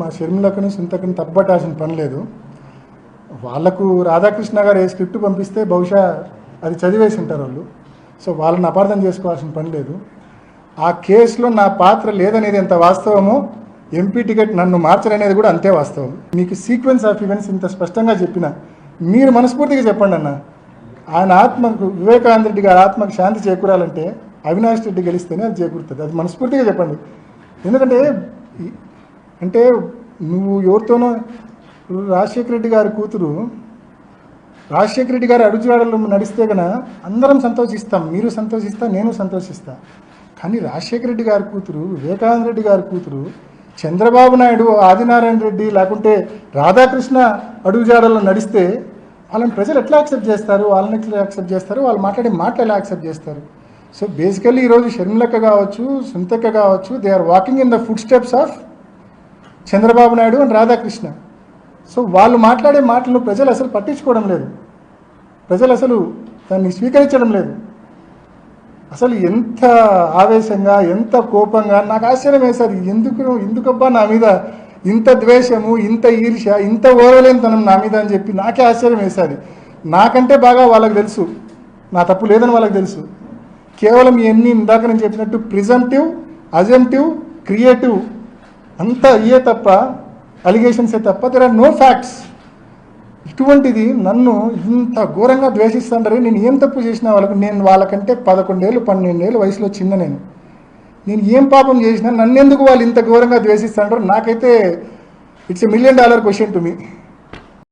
మా షర్మిలకుని సుంతకుని తప్పబట్టాల్సిన పని లేదు. వాళ్ళకు రాధాకృష్ణ గారు ఏ స్క్రిప్ట్ పంపిస్తే బహుశా అది చదివేసి ఉంటారు వాళ్ళు. సో వాళ్ళని అపార్థం చేసుకోవాల్సిన పని లేదు. ఆ కేసులో నా పాత్ర లేదనేది ఎంత వాస్తవమో ఎంపీ టికెట్ నన్ను మార్చరనేది కూడా అంతే వాస్తవం. మీకు సీక్వెన్స్ ఆఫ్ ఈవెంట్స్ ఇంత స్పష్టంగా చెప్పిన మీరు మనస్ఫూర్తిగా చెప్పండి అన్న. ఆయన ఆత్మకు వివేకానంద రెడ్డి గారి ఆత్మకు శాంతి చేకూరాలంటే అవినాష్ రెడ్డి గెలిస్తేనే అది చేకూరుతుంది. అది మనస్ఫూర్తిగా చెప్పండి. ఎందుకంటే అంటే నువ్వు ఎవరితోనో రాజశేఖర రెడ్డి గారి కూతురు రాజశేఖర రెడ్డి గారి అడుగుజాడలు నడిస్తే గన అందరం సంతోషిస్తాం మీరు సంతోషిస్తా నేను సంతోషిస్తా. కానీ రాజశేఖర రెడ్డి గారి కూతురు వివేకానంద రెడ్డి గారి కూతురు చంద్రబాబు నాయుడు ఆదినారాయణ రెడ్డి లేకుంటే రాధాకృష్ణ అడుగుజాడల్లో నడిస్తే వాళ్ళని ప్రజలు ఎట్లా యాక్సెప్ట్ చేస్తారు వాళ్ళని ఎట్లా యాక్సెప్ట్ చేస్తారు వాళ్ళు మాట్లాడే మాటలు ఎలా యాక్సెప్ట్ చేస్తారు? సో బేసికల్లీ ఈరోజు షర్మిలక్క కావచ్చు సుంతక్క కావచ్చు they are walking in the footsteps of Chandrababu Naidu and Radhakrishna. So వాళ్ళు మాట్లాడే మాటలు ప్రజలు అసలు పట్టించుకోవడం లేదు. ప్రజలు అసలు దాన్ని స్వీకరించడం లేదు. అసలు ఎంత ఆవేశంగా ఎంత కోపంగా నాకు ఆశ్చర్యం వేశారు. ఎందుకు ఎందుకబ్బా నా మీద ఇంత ద్వేషము ఇంత ఈర్ష్య ఇంత ఓరలేనితనం నా మీద అని చెప్పి నాకే ఆశ్చర్యం వేశారు. నాకంటే బాగా వాళ్ళకి తెలుసు. నా తప్పు లేదని వాళ్ళకి తెలుసు. కేవలం ఇవన్నీ ఇందాక నేను చెప్పినట్టు ప్రిజంటివ్ అజెంటివ్ క్రియేటివ్ అంతా ఇయే తప్ప అలిగేషన్సే తప్ప దెర్ ఆర్ నో ఫ్యాక్ట్స్ ఇటువంటిది నన్ను ఇంత ఘోరంగా ద్వేషిస్తుంటారు. నేను ఏం తప్పు చేసినా వాళ్ళకు నేను వాళ్ళకంటే పదకొండేళ్ళు పన్నెండేళ్ళు వయసులో చిన్న నేను. నేను ఏం పాపం చేసినా నన్నెందుకు వాళ్ళు ఇంత ఘోరంగా ద్వేషిస్తుంటారు? నాకైతే it's a million dollar question to me